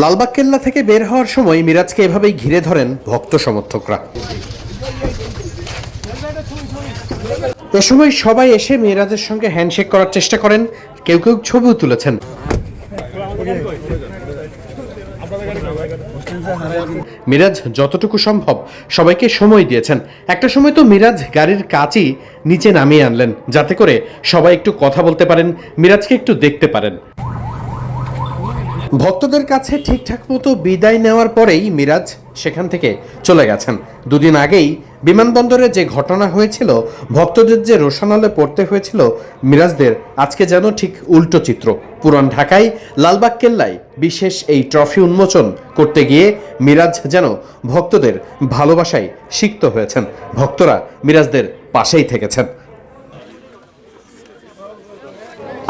লালবাগ কেল্লা থেকে বের হওয়ার সময় মিরাজকে এভাবেই ঘিরে ধরেন ভক্ত সমর্থকরা। এ সময় সবাই এসে মিরাজের সঙ্গে হ্যান্ডশেক করার চেষ্টা করেন, কেউ কেউ ছবিও তুলেছেন। মিরাজ যতটুকু সম্ভব সবাইকে সময় দিয়েছেন। একটা সময় তো মিরাজ গাড়ির কাচই নিচে নামিয়ে আনলেন, যাতে করে সবাই একটু কথা বলতে পারেন, মিরাজকে একটু দেখতে পারেন। ভক্তদের কাছে ঠিকঠাক মতো বিদায় নেওয়ার পরেই মিরাজ সেখান থেকে চলে গেছেন। দুদিন আগেই বিমানবন্দরে যে ঘটনা হয়েছিল, ভক্তদের যে রোশনালে পড়তে হয়েছিল, মিরাজদের আজকে যেন ঠিক উল্টো চিত্র। পুরান ঢাকায় লালবাগ কেল্লায় বিশেষ এই ট্রফি উন্মোচন করতে গিয়ে মিরাজ যেন ভক্তদের ভালোবাসায় সিক্ত হয়েছেন। ভক্তরা মিরাজদের পাশেই থেকেছেন।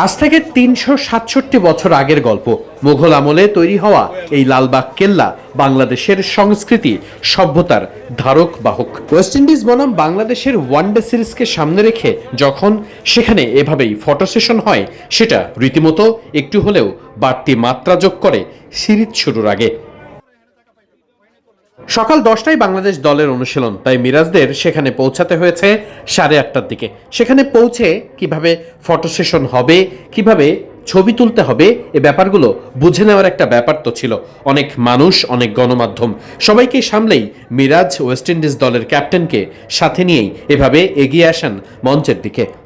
আজ থেকে তিনশো সাতষট্টি বছর আগের গল্প। মুঘল আমলে তৈরি হওয়া এই লালবাগ কেল্লা বাংলাদেশের সংস্কৃতি, সভ্যতার ধারক বাহক। ওয়েস্ট ইন্ডিজ বনাম বাংলাদেশের ওয়ানডে সিরিজকে সামনে রেখে যখন সেখানে এভাবেই ফটো সেশন হয়, সেটা রীতিমতো একটু হলেও বাড়তি মাত্রা যোগ করে সিরিজ শুরুর আগে। সকাল দশটায় বাংলাদেশ দলের অনুশীলন, তাই মিরাজদের সেখানে পৌঁছাতে হয়েছে সাড়ে আটটার দিকে। সেখানে পৌঁছে কীভাবে ফটো সেশন হবে, কীভাবে ছবি তুলতে হবে, এ ব্যাপারগুলো বুঝে নেওয়ার একটা ব্যাপার তো ছিল। অনেক মানুষ, অনেক গণমাধ্যম, সবাইকে সামলেই মিরাজ ওয়েস্ট ইন্ডিজ দলের ক্যাপ্টেনকে সাথে নিয়েই এভাবে এগিয়ে আসেন মঞ্চের দিকে।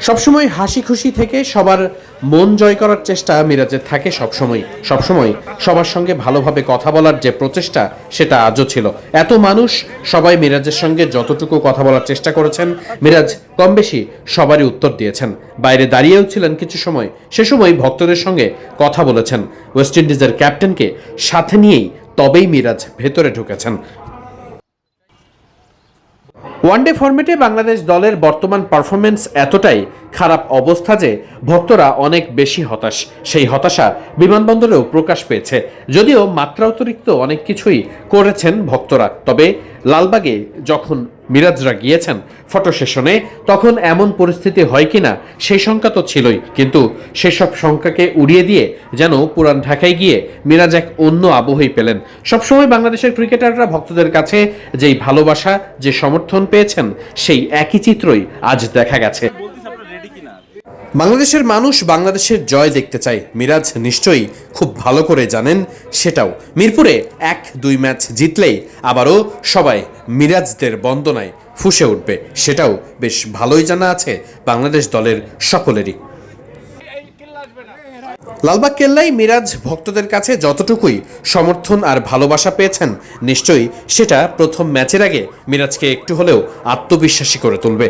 সবসময় হাসি খুশি থেকে সবার মন জয় করার চেষ্টা মিরাজের থাকে সবসময়। সবসময় সবার সঙ্গে ভালোভাবে কথা বলার যে প্রচেষ্টা, সেটা আজও ছিল। এত মানুষ সবাই মিরাজের সঙ্গে যতটুকু কথা বলার চেষ্টা করেছেন, মিরাজ কম বেশি সবারই উত্তর দিয়েছেন। বাইরে দাঁড়িয়েও ছিলেন কিছু সময়, সে সময় ভক্তদের সঙ্গে কথা বলেছেন। ওয়েস্ট ইন্ডিজের ক্যাপ্টেনকে সাথে নিয়েই তবেই মিরাজ ভেতরে ঢুকেছেন। ওয়ানডে ফর্মেটে বাংলাদেশ দলের বর্তমান পারফরমেন্স এতটাই খারাপ অবস্থা যে ভক্তরা অনেক বেশি হতাশ। সেই হতাশা বিমানবন্দরেও প্রকাশ পেয়েছে। যদিও মাত্রা অতিরিক্ত অনেক কিছুই করেছেন ভক্তরা। তবে লালবাগে যখন মিরাজরা গিয়েছেন ফটো সেশনে, তখন এমন পরিস্থিতি হয় কিনা সেই শঙ্কা তো ছিলই, কিন্তু সেসব শঙ্কাকে উড়িয়ে দিয়ে যেন পুরান ঢাকায় গিয়ে মিরাজ এক অন্য আবহই পেলেন। সবসময় বাংলাদেশের ক্রিকেটাররা ভক্তদের কাছে যেই ভালোবাসা, যে সমর্থন পেয়েছেন, সেই একই চিত্রই আজ দেখা গেছে। বাংলাদেশের মানুষ বাংলাদেশের জয় দেখতে চায়। মিরাজ নিশ্চয়ই খুব ভালো করে জানেন সেটাও। মিরপুরে এক দুই ম্যাচ জিতলেই আবারও সবাই মিরাজদের বন্দনায় ফুসে উঠবে। সেটাও বেশ ভালোই জানা আছে বাংলাদেশ দলের সকলেরই। লালবাগ কেল্লায় মিরাজ ভক্তদের কাছে যতটুকুই সমর্থন আর ভালোবাসা পেয়েছেন, নিশ্চয়ই সেটা প্রথম ম্যাচের আগে মিরাজকে একটু হলেও আত্মবিশ্বাসী করে তুলবে।